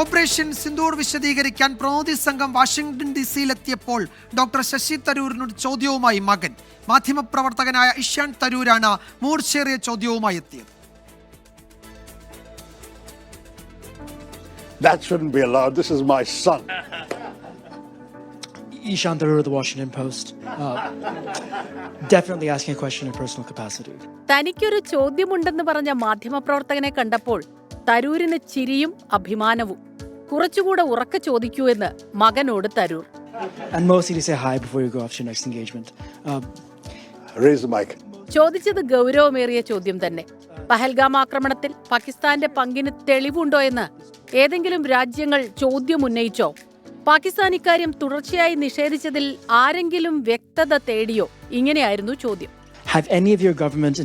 Operation Sindoor വിശദീകരിക്കാൻ പ്രതിനിധി സംഘം വാഷിംഗ്ടൺ ഡി സിയിലെത്തിയപ്പോൾ ഡോക്ടർ ശശി തരൂരിനോട് ചോദ്യവുമായി മകൻ മാധ്യമപ്രവർത്തകനായ ഇഷാൻ തരൂരാണ് മൂർച്ചേറിയ ചോദ്യവുമായി എത്തിയത് That shouldn't be allowed. This is my son. Ishan Tharoor of the Washington Post. Uh, definitely asking a question in personal capacity. തനിക്കൊരു ചോദ്യമുണ്ടെന്ന് പറഞ്ഞ മാധ്യമപ്രവർത്തകനെ കണ്ടപ്പോൾ തരൂരിന് ചിരിയും അഭിമാനവും കുറച്ചുകൂടെ ഉറക്കെ ചോദിക്കൂ എന്ന് മകനോട് തരൂർ. ചോദിച്ചത് ഗൗരവമേറിയ ചോദ്യം തന്നെ. പഹൽഗാം ആക്രമണത്തിൽ പാകിസ്ഥാന്റെ പങ്കിന് തെളിവുണ്ടോ എന്ന് ഏതെങ്കിലും രാജ്യങ്ങൾ ചോദ്യം ഉന്നയിച്ചോ? പാകിസ്ഥാൻ ഇക്കാര്യം തുടർച്ചയായി നിഷേധിച്ചതിൽ ആരെങ്കിലും വ്യക്തത തേടിയോ? ഇങ്ങനെയായിരുന്നു ചോദ്യം. Have any of your government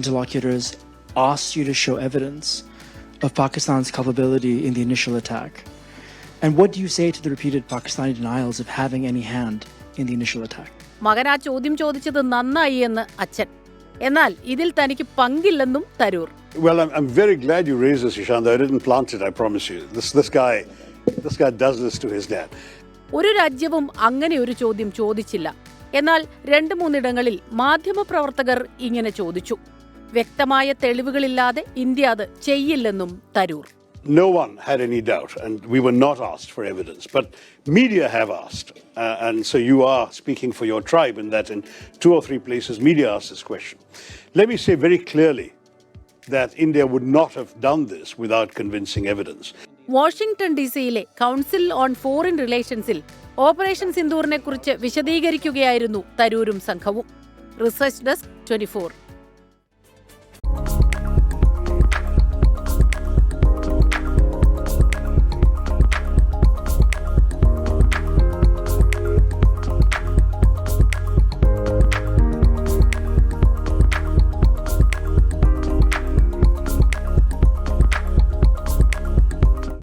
And what do you say to the repeated Pakistani denials of having any hand in the initial attack? മകൻ ആ ചോദ്യം ചോദിച്ചത് നന്നായി എന്ന് അച്ഛൻ എന്നാൽ ഇതിൽ തനിക്ക് പങ്കില്ലെന്നും Tharoor Well, I'm, I'm very glad you raised this, Ishanda. I didn't plant it, I promise you. This, this guy, this guy does this to his dad. ഒരു രാജ്യവും അങ്ങനെ ഒരു ചോദ്യം ചോദിച്ചില്ല എന്നാൽ രണ്ട് മൂന്നിടങ്ങളിൽ മാധ്യമപ്രവർത്തകർ ഇങ്ങനെ ചോദിച്ചു വ്യക്തമായ തെളിവുകളില്ലാതെ ഇന്ത്യ അത് ചെയ്യില്ലെന്നും Tharoor No one had any doubt, and we were not asked for evidence. But media have asked, uh, and so you are speaking for your tribe in that in two or three places media asked this question. Let me say very clearly that India would not have done this without convincing evidence. Washington D സിയിലെ council on foreign റിലേഷൻസിൽ operation സിന്ദൂറിനെ കുറിച്ച് വിശദീകരിക്കുകയായിരുന്നു തരൂരും സംഘവും research desk twenty